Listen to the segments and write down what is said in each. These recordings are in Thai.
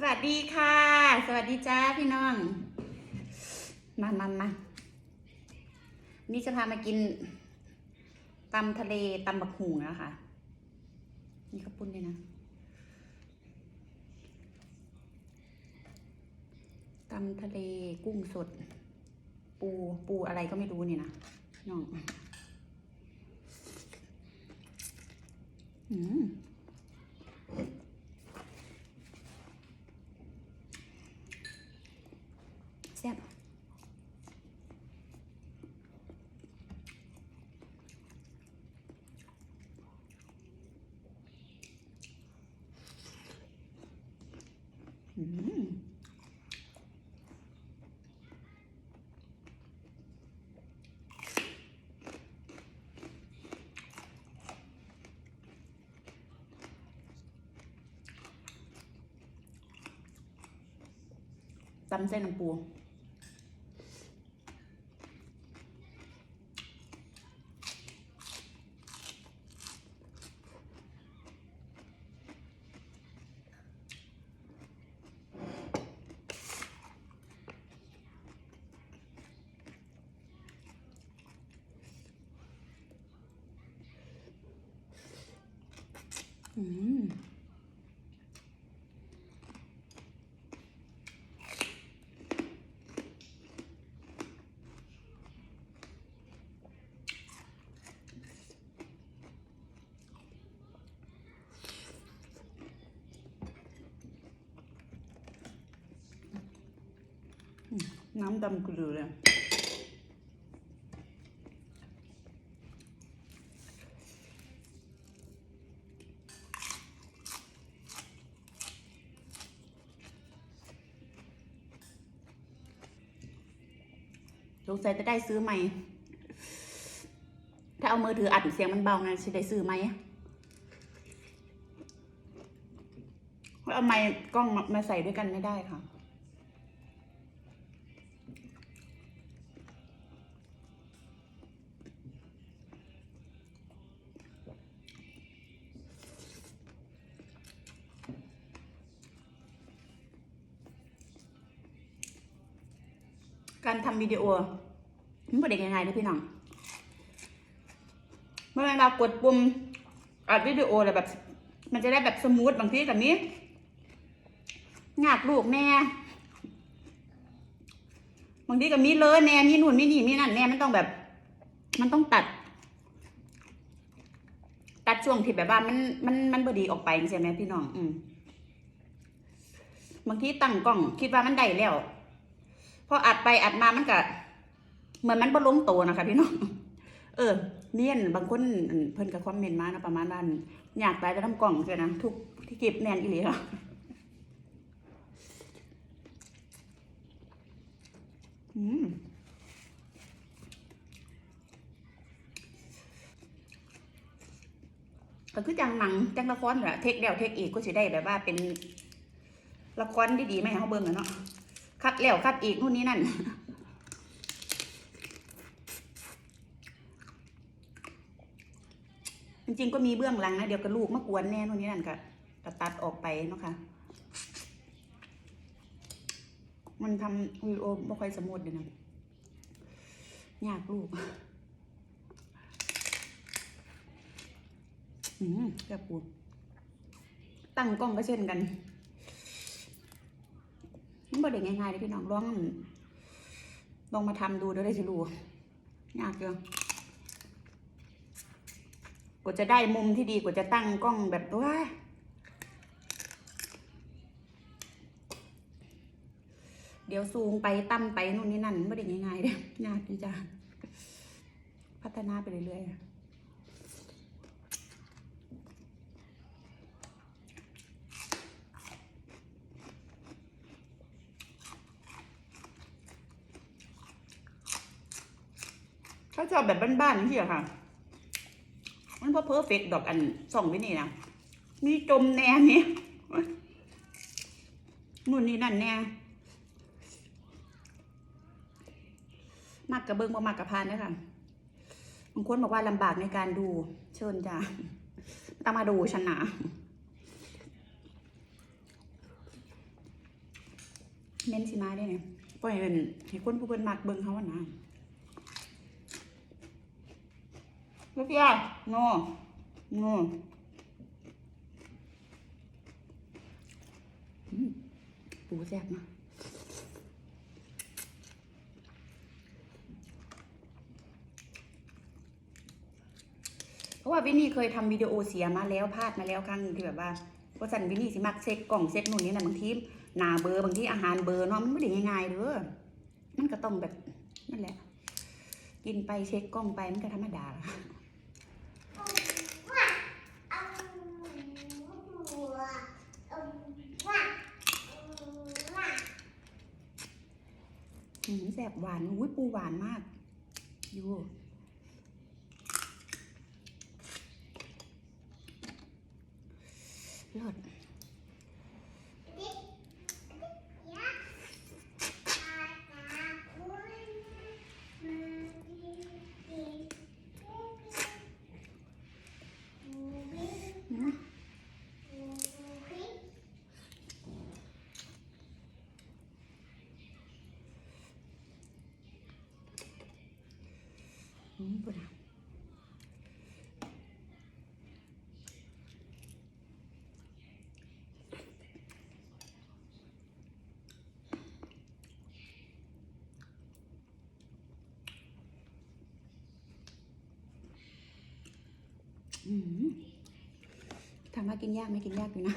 สวัสดีค่ะ สวัสดีจ้าพี่น้อง มามามานี่จะพามากินตำทะเลตำบักหุงนะคะนี่ข้าวปุ้นเลยนะตำทะเลกุ้งสด ปูปูอะไรก็ไม่รู้นี่นะน้อง อืม แซ่บตำเส้นน้ำปู อืม น้ำดำกลือเลยสงสัยจะได้ซื้อไหม่ ถ้าเอามือถืออัดเสียงมันเบาไงจะได้ซื้อไหมเอาไมค์กล้องมาใส่ด้วยกันไม่ได้ค่ะ วิดีโอมันเป็นยังไงเลยพี่น้องเมื่อเรากดปุ่มอัดวิดีโออะไรแบบ มันจะได้แบบสมูทบางทีแบบนี้งากลูกแน่บางทีก็มีเลยแน่มีนู่นมีนี่มีนั่นแน่มันต้องแบบ มันต้องตัด ตัดช่วงที่แบบว่ามันมันมันบดีออกไปใช่ไหมพี่น้อง อืมบางทีตั้งกล้อง คิดว่ามันได้แล้ว พออัดไปอัดมามันก็เหมือนมันบ่ลงโตวนะคะพี่น้อง เออ เนียนบางคนเพิ่นก็คอมเมนต์มานะประมาณนั้นอยากตายจะทำกล่องเสียนะทุกที่เก็บแน่นอีหลีค่ะอืมก็คือจังหนังจังละครแหละเทคเดียวเทคอีกก็สิได้แบบว่าเป็นละครดีๆไหมเขาเบิ่งอเนาะ คัดแล้วคัดอีกนู่นนี่นั่นจริงๆก็มีเบื้องหลังนะเดี๋ยวกับลูกมากวนแน่นู่นนี่นั่นก็ก็ตัดออกไปเนาะค่ะ มันทำวิดีโอไม่ค่อยสมูทเลยนะยากลูกอืมแกปูตั้งกล้องก็เช่นกัน มันบ่ได้ง่ายๆเลยพี่น้องลองลองมาทำดูเดี๋ยวได้สิรู้ยากเกินกว่าจะได้มุมที่ดีกว่าจะตั้งกล้องแบบว้าเดี๋ยวซูงไปตั้มไปนู่นนี่นั่นไม่ได้ง่ายๆเลยยากจริงจ้าพัฒนาไปเรื่อยๆ เขาชอบแบบบ้านๆที่อะค่ะ มันพอเพอร์เฟกดอกอันส่องไว้นี่นะมีจมแน่นี่นู่นนี่นั่นแน่มากกระเบิงบ่มากกระพานนะคะบางคนบอกว่าลำบากในการดู เชิญจ้าต้องมาดูฉันะเม้นสิมาได้เนี่ยปล่อยเป็นให้คนผู้เพิ่นมักเบิ่งเขาอะนะ ลูกเพียโน่โน่อืมปูแซ่บนะเพราะว่าวินนี่เคยทำวิดีโอเสียมาแล้วพลาดมาแล้วครั้งที่แบบว่าว่าสันวินนี่สิมักเซ็กกล่องเซ็กนู่นนี่นะบางทีหนาเบอร์บางทีอาหารเบอร์เนาะมันไม่ได้ง่ายๆเด้อมันก็ต้องแบบนั่นแหละ กินไปเช็คกล้องไปมันก็ธรรมดาละ หืมแสบหวานอุ้ยปูหวานมากอยู่เลิศอืม อืมปูดาอืมถามว่ากินยากไหมกินยากอยู่นะ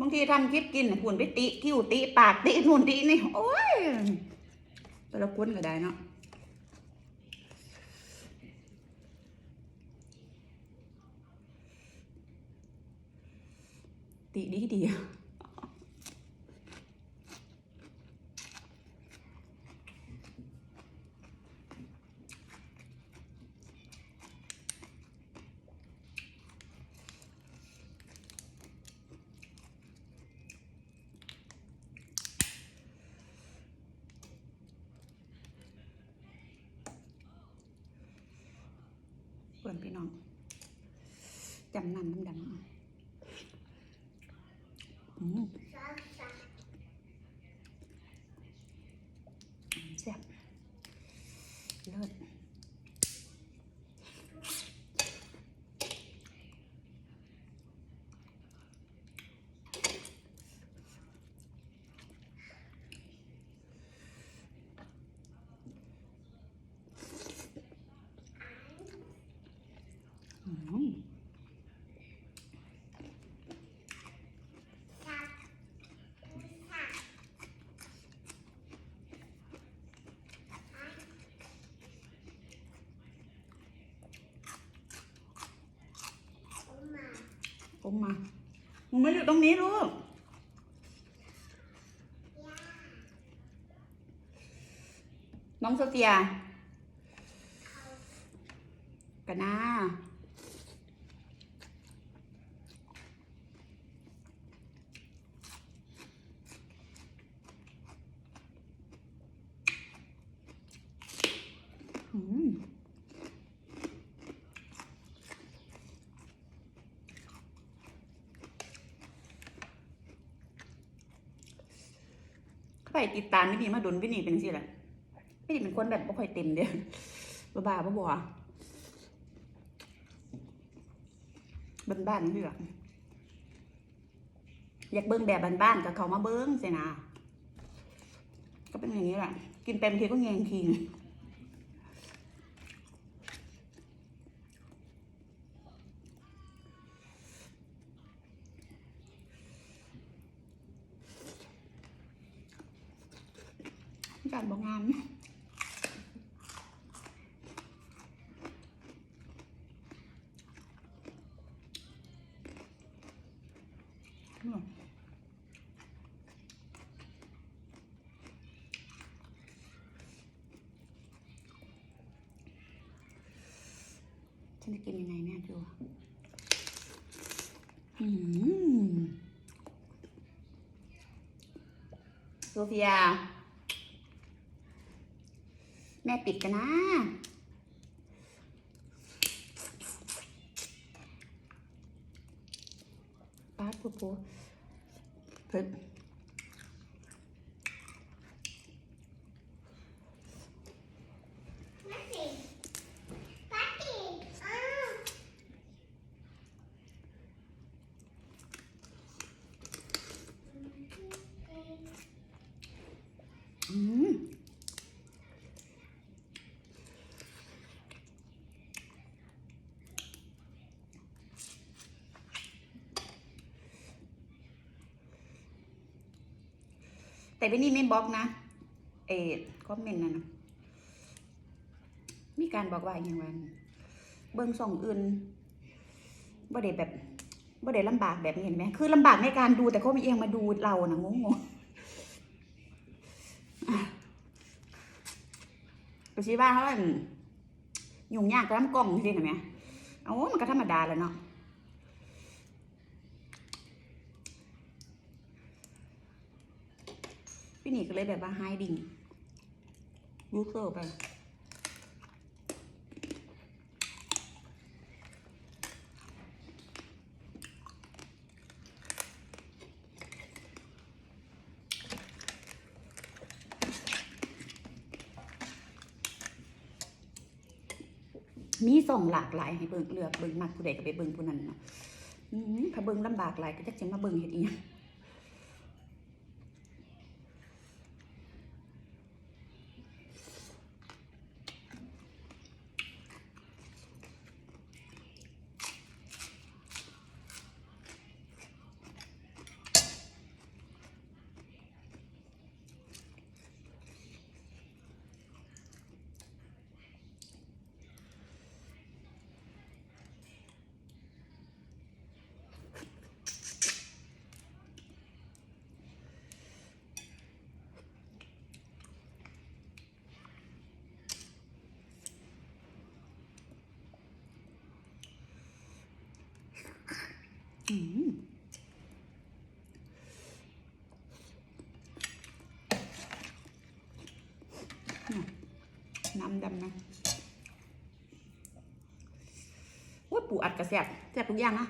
บางทีทำคลิปกินหุ่นไปติคิ้วติปากตินู่นตินี่โอ้ยแต่ละคนก็ได้เนาะติดีดี เพื่อนพี่น้องจำนำน้ำดำอืมแซ่บเลิศอืม้มมามึงมาอยู่ตรงนี้ลูกน้องโซเฟียกันนะอืม ไปติดตามวินี่มาดุนวินี่เป็นสิแหละวินี่เป็นคนแบบบ่ค่อยเต็มเดียวบ้าบ้าบ่บ้านบ้านๆนี่หรอแบบอยากเบิ้งแบบบ้านๆกับเขามาเบิ้งสินาก็เป็นอย่างนี้แหละกินเต็มทีก็แงงคิง การบอกงามฉันจะกินยังไงเนี่ยดูอืมโซเฟีย ม่ปิดกันนะปาปูปูเพิ่ อืมแต่ วันนี้ไม่บล็อกนะ เอคอมเมนต์นะนะมีการบอกว่าอย่างวัน เบิ่งส่องอื่นบ่ได้แบบบ่ได้ลำบากแบบนี้เห็นไหมคือลำบากในการดูแต่เขามีเอียงมาดูเรานะงงๆก็สิว่าเขาอั่นยุ่งยากกับลำกล้องจริงเห็นไหมเอามันก็ธรรมดาแล้วเนาะ พี่นี่ก็เลยแบบว่าไฮดิ่งยูเซอร์ไปมีส่งหลากหลายให้เบิ่งเลือกเบิ่งมักผู้ใดก็ไปเบิ่งผู้นั้นเนาะถ้าเบิ่งลำบากหลายก็จักสิมาเบิ่งเฮ็ดอีห น้ำดำนะว่าปูอัดกระแสบแสบทุกอย่างนะ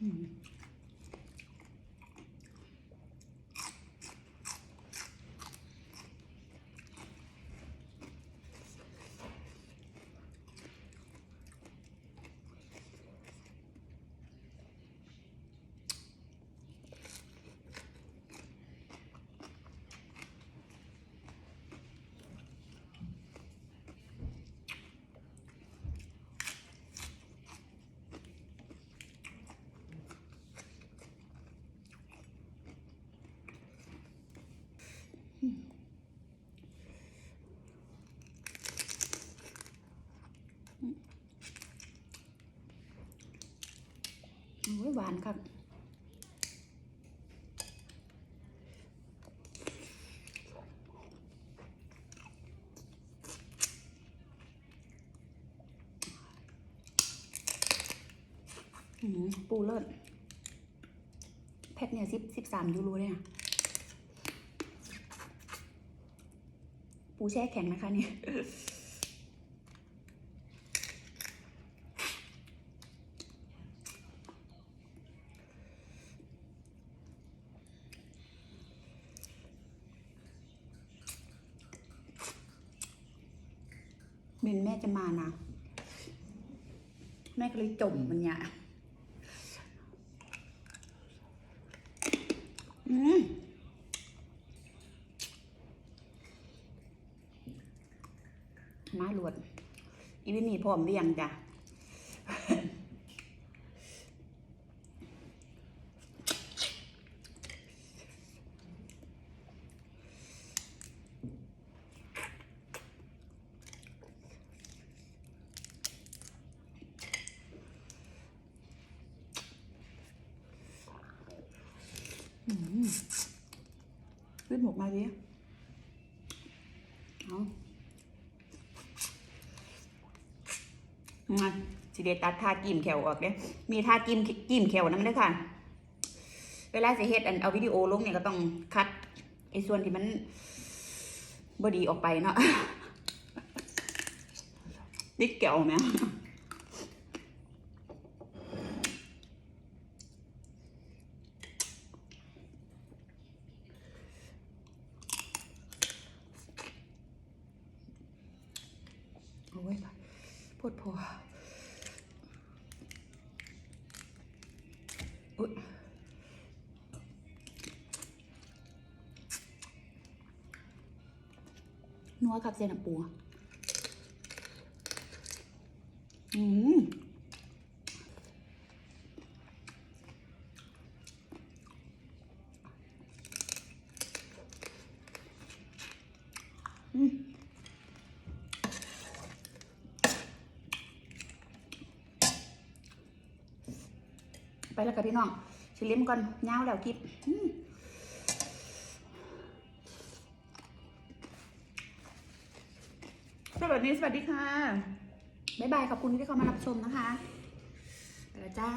อื หวานครับปูเลิศแพ็คเนี่ยสิบสิบสามยูโรเนี่ยปูแช่แข็งนะคะเนี่ย เมนแม่จะมานะ แม่ก็เลยจมมันเนี่ยอืมมาหลวดอีวินี่พร้อมเรียงจ้ะ รีบหมกมาดิเอามาสิเดตัดทากิมแขวออกเด้มีทากิมกิมแขวนั่นเด้อค่ะ เวลาสิเฮ็ดอันเอาวิดีโอลงเนี่ยก็ต้องคัดไอ้ส่วนที่มันบดีออกไปเนาะติดแก้วไหมโอ้ยปวดพออุ๊ย นัวกับเซนปูอืมอืมไปแล้วกับพี่น้องชิลิมก่อนเงาวแล้วคลิป วัสดีสวัสดีค่ะ บ๊ายบายขอบคุณที่เข้ามารับชมนะคะไปแล้วจ้า